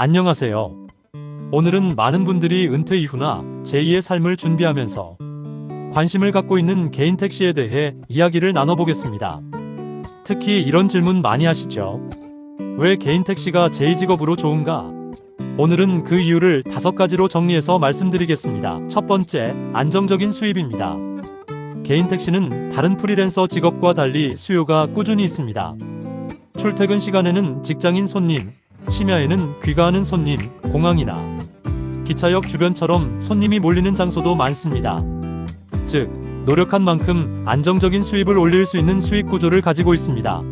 안녕하세요. 오늘은 많은 분들이 은퇴 이후나 제2의 삶을 준비하면서 관심을 갖고 있는 개인 택시에 대해 이야기를 나눠보겠습니다. 특히 이런 질문 많이 하시죠? 왜 개인 택시가 제2 직업으로 좋은가? 오늘은 그 이유를 다섯 가지로 정리해서 말씀드리겠습니다. 첫 번째, 안정적인 수입입니다. 개인 택시는 다른 프리랜서 직업과 달리 수요가 꾸준히 있습니다. 출퇴근 시간에는 직장인 손님, 심야에는 귀가하는 손님, 공항이나 기차역 주변처럼 손님이 몰리는 장소도 많습니다. 즉, 노력한 만큼 안정적인 수입을 올릴 수 있는 수익 구조를 가지고 있습니다.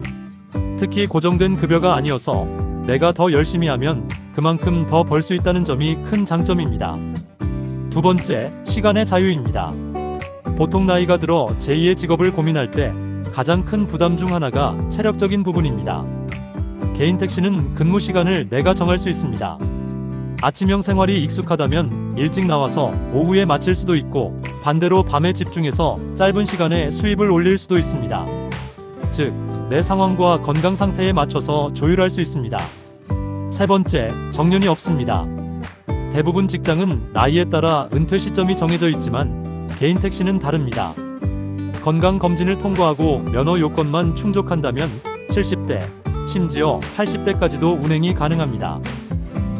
특히 고정된 급여가 아니어서 내가 더 열심히 하면 그만큼 더 벌 수 있다는 점이 큰 장점입니다. 두 번째, 시간의 자유입니다. 보통 나이가 들어 제2의 직업을 고민할 때 가장 큰 부담 중 하나가 체력적인 부분입니다. 개인 택시는 근무 시간을 내가 정할 수 있습니다. 아침형 생활이 익숙하다면 일찍 나와서 오후에 마칠 수도 있고 반대로 밤에 집중해서 짧은 시간에 수입을 올릴 수도 있습니다. 즉, 내 상황과 건강 상태에 맞춰서 조율할 수 있습니다. 세 번째, 정년이 없습니다. 대부분 직장은 나이에 따라 은퇴 시점이 정해져 있지만 개인 택시는 다릅니다. 건강 검진을 통과하고 면허 요건만 충족한다면 70대, 심지어 80대까지도 운행이 가능합니다.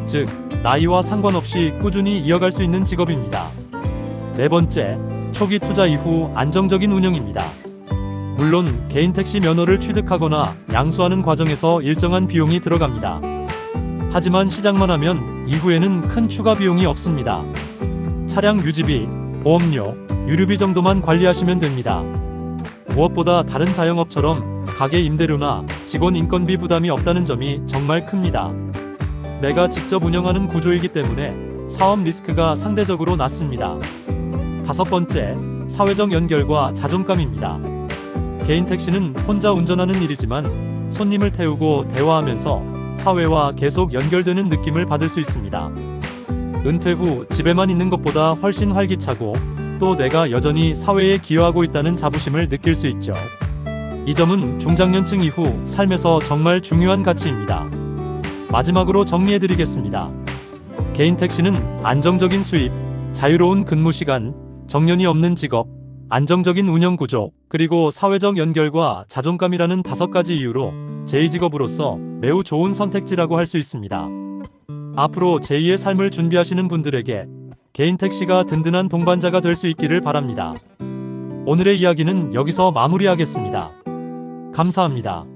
즉, 나이와 상관없이 꾸준히 이어갈 수 있는 직업입니다. 네 번째, 초기 투자 이후 안정적인 운영입니다. 물론 개인 택시 면허를 취득하거나 양수하는 과정에서 일정한 비용이 들어갑니다. 하지만 시작만 하면 이후에는 큰 추가 비용이 없습니다. 차량 유지비, 보험료, 유류비 정도만 관리하시면 됩니다. 무엇보다 다른 자영업처럼 가게 임대료나 직원 인건비 부담이 없다는 점이 정말 큽니다. 내가 직접 운영하는 구조이기 때문에 사업 리스크가 상대적으로 낮습니다. 다섯 번째, 사회적 연결과 자존감입니다. 개인 택시는 혼자 운전하는 일이지만 손님을 태우고 대화하면서 사회와 계속 연결되는 느낌을 받을 수 있습니다. 은퇴 후 집에만 있는 것보다 훨씬 활기차고 또 내가 여전히 사회에 기여하고 있다는 자부심을 느낄 수 있죠. 이 점은 중장년층 이후 삶에서 정말 중요한 가치입니다. 마지막으로 정리해드리겠습니다. 개인 택시는 안정적인 수입, 자유로운 근무 시간, 정년이 없는 직업, 안정적인 운영 구조, 그리고 사회적 연결과 자존감이라는 다섯 가지 이유로 제2직업으로서 매우 좋은 선택지라고 할 수 있습니다. 앞으로 제2의 삶을 준비하시는 분들에게 개인 택시가 든든한 동반자가 될 수 있기를 바랍니다. 오늘의 이야기는 여기서 마무리하겠습니다. 감사합니다.